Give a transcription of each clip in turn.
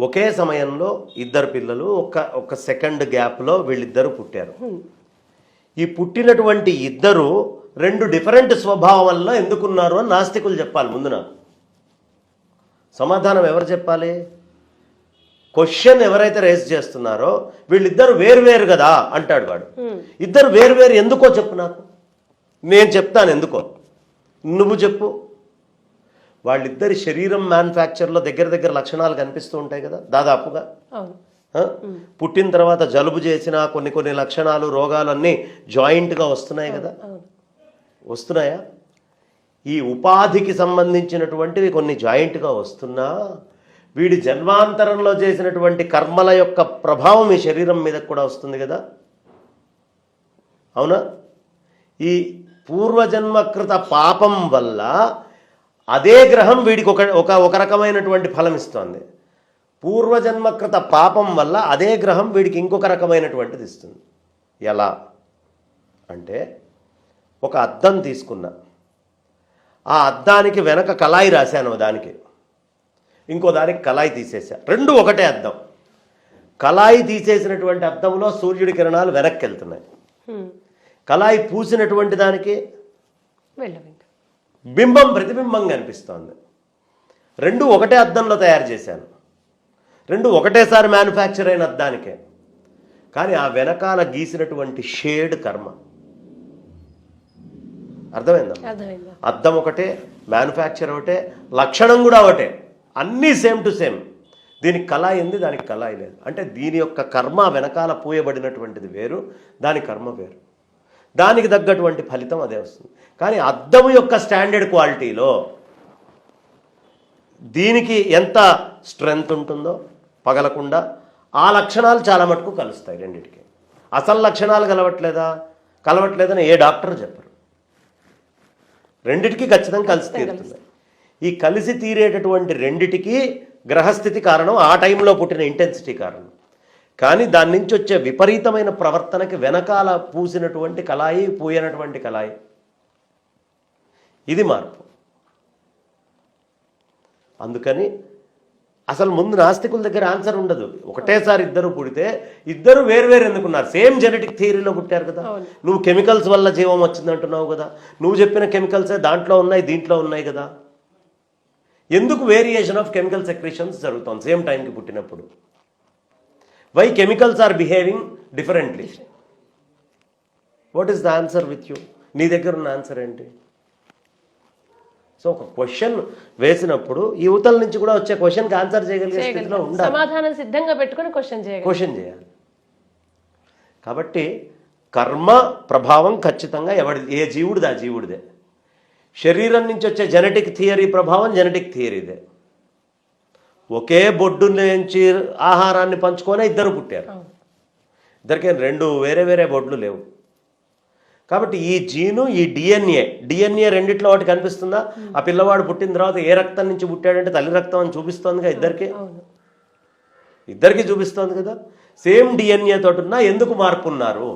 ఒకే సమయంలో ఇద్దరు పిల్లలు ఒక ఒక సెకండ్ గ్యాప్లో వీళ్ళిద్దరు పుట్టారు. ఈ పుట్టినటువంటి ఇద్దరు రెండు డిఫరెంట్ స్వభావంలో ఎందుకున్నారు అని నాస్తికులు చెప్పాలి ముందు నాకు. సమాధానం ఎవరు చెప్పాలి? క్వశ్చన్ ఎవరైతే రేస్ చేస్తున్నారో వీళ్ళిద్దరు వేరువేరు కదా అంటాడు వాడు. ఇద్దరు వేరువేరు ఎందుకో చెప్పు నాకు. నేను చెప్తాను ఎందుకో. నువ్వు చెప్పు. వాళ్ళిద్దరి శరీరం మ్యానుఫ్యాక్చర్లో దగ్గర దగ్గర లక్షణాలు కనిపిస్తూ ఉంటాయి కదా దాదాపుగా? పుట్టిన తర్వాత జలుబు చేసిన కొన్ని కొన్ని లక్షణాలు రోగాలు అన్నీ జాయింట్గా వస్తున్నాయి కదా. వస్తున్నాయా? ఈ ఉపాధికి సంబంధించినటువంటివి కొన్ని జాయింట్గా వస్తున్నా వీడి జన్మాంతరంలో చేసినటువంటి కర్మల యొక్క ప్రభావం ఈ శరీరం మీద కూడా వస్తుంది కదా. అవునా? ఈ పూర్వజన్మకృత పాపం వల్ల అదే గ్రహం వీడికి ఒక ఒక ఒక రకమైనటువంటి ఫలం ఇస్తోంది పూర్వజన్మకృత పాపం వల్ల అదే గ్రహం వీడికి ఇంకొక రకమైనటువంటిది ఇస్తుంది. ఎలా? అంటే ఒక అద్దం తీసుకున్నా. ఆ అద్దానికి వెనక కళాయి రాశాను దానికి. ఇంకో దానికి కళాయి తీసేసా రెండు ఒకటే అద్దం. కళాయి తీసేసినటువంటి అద్దంలో సూర్యుడి కిరణాలు వెనక్కి వెళ్తున్నాయి. కళాయి పూసినటువంటి దానికి వెళ్ళవు బింబం ప్రతిబింబం కనిపిస్తోంది రెండు ఒకటే అద్దంలో తయారు చేశాను. రెండు ఒకటేసారి మ్యానుఫ్యాక్చర్ అయిన అద్దానికే. కానీ ఆ వెనకాల గీసినటువంటి షేడ్ కర్మ. అర్థమైందా? అర్థమైందా. అద్దం ఒకటే మ్యానుఫ్యాక్చర్ ఒకటే లక్షణం కూడా ఒకటే. అన్నీ సేమ్ టు సేమ్ దీనికి కళాయి ఉంది దానికి కళాయి లేదు. అంటే దీని యొక్క కర్మ వెనకాల పూయబడినటువంటిది వేరు దాని కర్మ వేరు. దానికి తగ్గటువంటి ఫలితం అదే వస్తుంది. కానీ అద్దం యొక్క స్టాండర్డ్ క్వాలిటీలో దీనికి ఎంత స్ట్రెంగ్త్ ఉంటుందో పగలకుండా ఆ లక్షణాలు చాలా మటుకు కలుస్తాయి రెండింటికి. అసలు లక్షణాలు కలవట్లేదా? కలవట్లేదని ఏ డాక్టర్ చెప్పరు. రెండిటికి ఖచ్చితంగా కలిసి తీరుతుంది. ఈ కలిసి తీరేటటువంటి రెండిటికి గ్రహస్థితి కారణం ఆ టైంలో పుట్టిన ఇంటెన్సిటీ కారణం. కానీ దాని నుంచి వచ్చే విపరీతమైన ప్రవర్తనకి వెనకాల పూసినటువంటి కళాయి పూయనటువంటి కళాయి. ఇది మార్పు. అందుకని అసలు ముందు నాస్తికుల దగ్గర ఆన్సర్ ఉండదు. ఒకటేసారి ఇద్దరు పుడితే ఇద్దరు వేరువేరు ఎందుకున్నారు? సేమ్ జెనెటిక్ థియరీలో పుట్టారు కదా. నువ్వు కెమికల్స్ వల్ల జీవం వచ్చిందంటున్నావు కదా. నువ్వు చెప్పిన కెమికల్సే దాంట్లో ఉన్నాయి దీంట్లో ఉన్నాయి కదా. ఎందుకు వేరియేషన్ ఆఫ్ కెమికల్ సెక్రేషన్స్ జరుగుతుంది? సేమ్ టైంకి పుట్టినప్పుడు. Why chemicals are behaving differently what is the answer with you నీ దగ్గర ఉన్న ఆన్సర్ ఏంటి? సో ఒక క్వశ్చన్ వేసినప్పుడు యువతల నుంచి కూడా వచ్చే క్వశ్చన్కి ఆన్సర్ చేయగలిగే స్థితిలో. ఉండాలి. సమాధానం సిద్ధంగా పెట్టుకొని క్వశ్చన్ చేయగలం క్వశ్చన్ చేయాలి. కాబట్టి కర్మ ప్రభావం ఖచ్చితంగా ఎవడి ఏ జీవుడిది? ఆ జీవుడిదే. శరీరం నుంచి వచ్చే జెనెటిక్ థియరీ ప్రభావం జెనెటిక్ థియరీదే ఒకే బొడ్డు నుంచి ఆహారాన్ని పంచుకొని ఇద్దరు పుట్టారు. ఇద్దరికే రెండు వేరే వేరే బొడ్లు లేవు. కాబట్టి ఈ జీను ఈ డిఎన్ఏ డిఎన్ఏ రెండిట్లో ఒకటి కనిపిస్తుందా? ఆ పిల్లవాడు పుట్టిన తర్వాత ఏ రక్తం నుంచి పుట్టాడంటే తల్లి రక్తం అని చూపిస్తోందిగా ఇద్దరికి? ఇద్దరికి చూపిస్తోంది కదా? సేమ్ డిఎన్ఏ తోటి ఉన్నా ఎందుకు మార్పు ఉన్నారు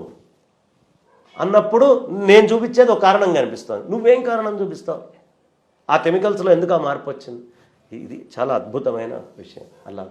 అన్నప్పుడు నేను చూపించేది ఒక కారణం కనిపిస్తుంది. నువ్వేం కారణం చూపిస్తావు? ఆ కెమికల్స్లో ఎందుకు ఆ మార్పు వచ్చింది? ఇది చాలా అద్భుతమైన విషయం. అలా